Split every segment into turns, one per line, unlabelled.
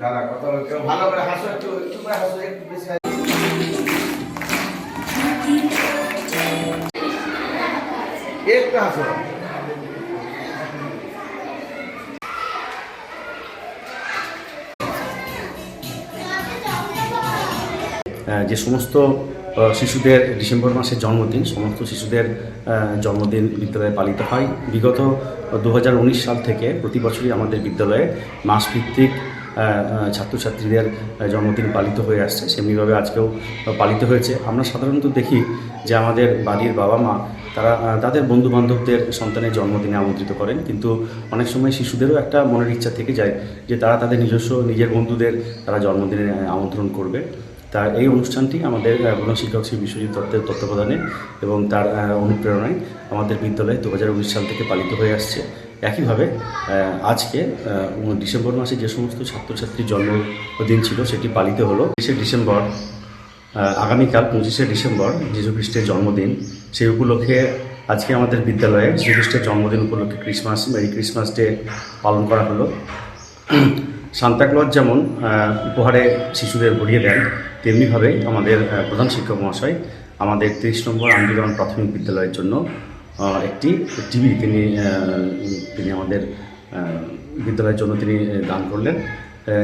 দাদা, কত কেউ ভালো করে হাসো, একটু একটু করে হাসো, একটু বেশি একটু হাসো।
যে সমস্ত শিশুদের ডিসেম্বর মাসে জন্মদিন, সমস্ত শিশুদের জন্মদিন বিদ্যালয়ে পালিত হয়। বিগত দু হাজার উনিশ সাল থেকে প্রতি বছরই আমাদের বিদ্যালয়ে মাসভিত্তিক ছাত্রছাত্রীদের জন্মদিন পালিত হয়ে আসছে। সেমনিভাবে আজকেও পালিত হয়েছে। আমরা সাধারণত দেখি যে আমাদের বাড়ির বাবা মা, তারা তাদের বন্ধু বান্ধবদের সন্তানের জন্মদিনে আমন্ত্রিত করেন। কিন্তু অনেক সময় শিশুদেরও একটা মনের ইচ্ছা থেকে যায় যে তারা তাদের নিজস্ব নিজের বন্ধুদের তারা জন্মদিনে আমন্ত্রণ করবে। তার এই অনুষ্ঠানটি আমাদের প্রধান শিক্ষক শ্রী বিশ্বজিৎ দত্তের তত্ত্বাবধানে এবং তার অনুপ্রেরণায় আমাদের বিদ্যালয়ে দু হাজার উনিশ সাল থেকে পালিত হয়ে আসছে। একইভাবে আজকে ডিসেম্বর মাসে যে সমস্ত ছাত্রছাত্রীর জন্মদিন ছিল সেটি পালিত হলো। বিশে ডিসেম্বর আগামীকাল পঁচিশে ডিসেম্বর যীশু খ্রিস্টের জন্মদিন। সেই উপলক্ষে আজকে আমাদের বিদ্যালয়ে শ্রীখ্রিস্টের জন্মদিন উপলক্ষে ক্রিসমাস মেরি ক্রিসমাস ডে পালন করা হলো। সান্তাক্লজ যেমন উপহারে শিশুদের ভরিয়ে দেন, তেমনিভাবে আমাদের প্রধান শিক্ষক মহাশয় আমাদের তিরিশ নম্বর আন্দোলন প্রাথমিক বিদ্যালয়ের জন্য একটি টিভি তিনি তিনি আমাদের বিদ্যালয়ের জন্য তিনি দান করলেন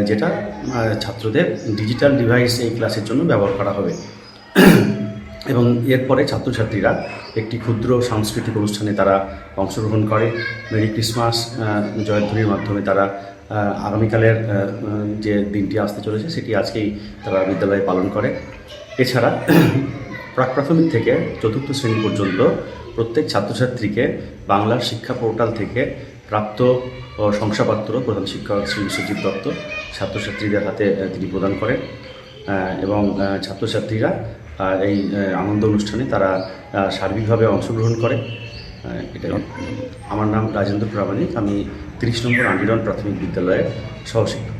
যেটা ছাত্রদের ডিজিটাল ডিভাইস এই ক্লাসের জন্য ব্যবহার করা হবে। এবং এরপরে ছাত্রছাত্রীরা একটি ক্ষুদ্র সাংস্কৃতিক অনুষ্ঠানে তারা অংশগ্রহণ করে। মেরি ক্রিসমাস জয়ধ্বনির মাধ্যমে তারা আগামীকালের যে দিনটি আসতে চলেছে সেটি আজকেই তারা বিদ্যালয়ে পালন করে। এছাড়া প্রাক প্রাথমিক থেকে চতুর্থ শ্রেণি পর্যন্ত প্রত্যেক ছাত্রছাত্রীকে বাংলার শিক্ষা পোর্টাল থেকে প্রাপ্ত শংসাপত্র, প্রধান শিক্ষক শ্রী বিশ্বজিৎ দত্ত, ছাত্রছাত্রীদের হাতে তিনি প্রদান করেন। এবং ছাত্রছাত্রীরা এই আনন্দ অনুষ্ঠানে তারা সার্বিকভাবে অংশগ্রহণ করে। এটা আমার নাম রাজেন্দ্র প্রামাণিক। আমি তিরিশ নম্বর আন্ডিরন প্রাথমিক বিদ্যালয়ের সহশিক্ষক।